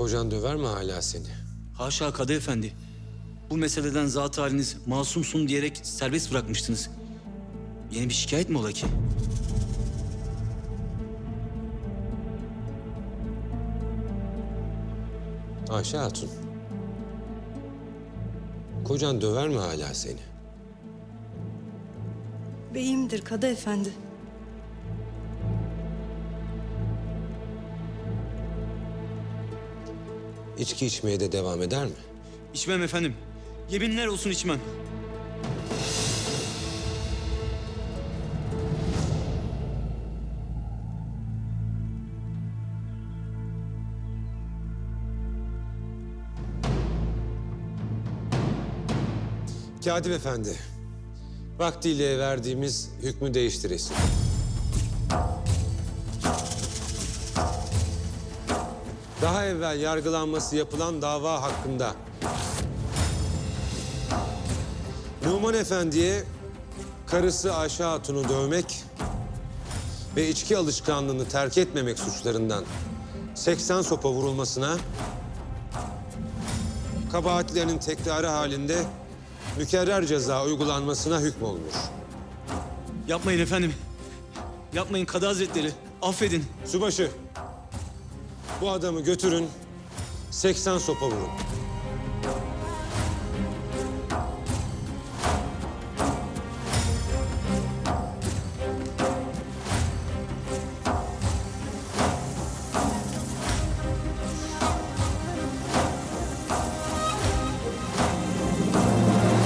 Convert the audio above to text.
Kocan döver mi hala seni? Haşa Kadı Efendi. Bu meseleden zat haliniz masumsun diyerek serbest bırakmıştınız. Yeni bir şikayet mi ola ki? Ayşe Hatun. Kocan döver mi hala seni? Beyimdir Kadı Efendi. İçki içmeye de devam eder mi? İçmem efendim. Yeminler olsun içmem. Katip Efendi, vaktiyle verdiğimiz hükmü değiştiresin. Daha evvel yargılanması yapılan dava hakkında Numan Efendi'ye karısı Ayşe Hatun'u dövmek ve içki alışkanlığını terk etmemek suçlarından 80 sopa vurulmasına kabahatlerinin tekrarı halinde mükerrer ceza uygulanmasına hükmolunur. Yapmayın efendim. Yapmayın Kadı Hazretleri. Affedin. Subaşı, bu adamı götürün, 80 sopa vurun.